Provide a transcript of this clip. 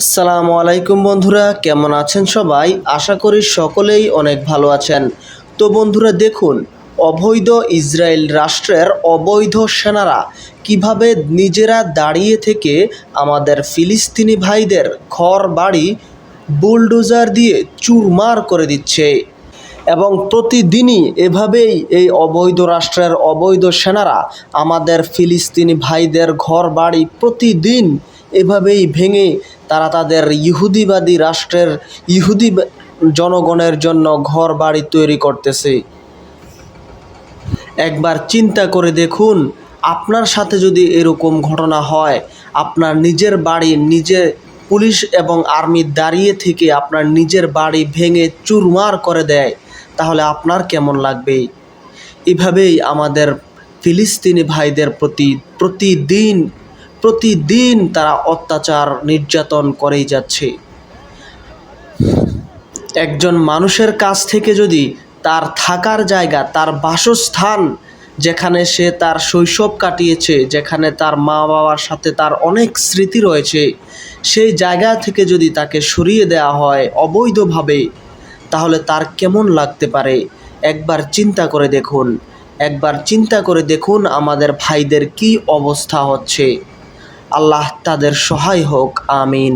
আসসালামু আলাইকুম বন্ধুরা, কেমন আছেন সবাই? আশা করি সকলেই অনেক ভালো আছেন। তো বন্ধুরা, দেখুন, অবৈধ ইসরায়েল রাষ্ট্রের অবৈধ সেনারা কীভাবে নিজেরা দাঁড়িয়ে থেকে আমাদের ফিলিস্তিনি ভাইদের ঘর, বাড়ি, বুলডোজার দিয়ে চুরমার করে দিচ্ছে। এবং প্রতিদিনই এভাবেই এই অবৈধ রাষ্ট্রের অবৈধ সেনারা আমাদের ফিলিস্তিনি ভাইদের ঘর, বাড়ি প্রতিদিন এভাবেই ভেঙে তারা তাদের ইহুদিবাদী রাষ্ট্রের ইহুদি জনগণের জন্য ঘর বাড়ি তৈরি করতেছে। একবার চিন্তা করে দেখুন, আপনার সাথে যদি এরকম ঘটনা হয়, আপনার নিজের বাড়ি নিজে পুলিশ এবং আর্মি দাঁড়িয়ে থেকে আপনার নিজের বাড়ি ভেঙে চুরমার করে দেয়, তাহলে আপনার কেমন লাগবে? এভাবেই আমাদের ফিলিস্তিনি ভাইদের প্রতি প্রতিদিন প্রতিদিন তারা অত্যাচার, নির্যাতন করেই যাচ্ছে। একজন মানুষের কাছ থেকে যদি তার থাকার জায়গা, তার বাসস্থান, যেখানে সে তার শৈশব কাটিয়েছে, যেখানে তার মা বাবার সাথে তার অনেক স্মৃতি রয়েছে, সেই জায়গা থেকে যদি তাকে সরিয়ে দেওয়া হয় অবৈধভাবে, তাহলে তার কেমন লাগতে পারে? একবার চিন্তা করে দেখুন। একবার চিন্তা করে দেখুন আমাদের ভাইদের কি অবস্থা হচ্ছে। আল্লাহ তাদের সহায় হোক আমিন।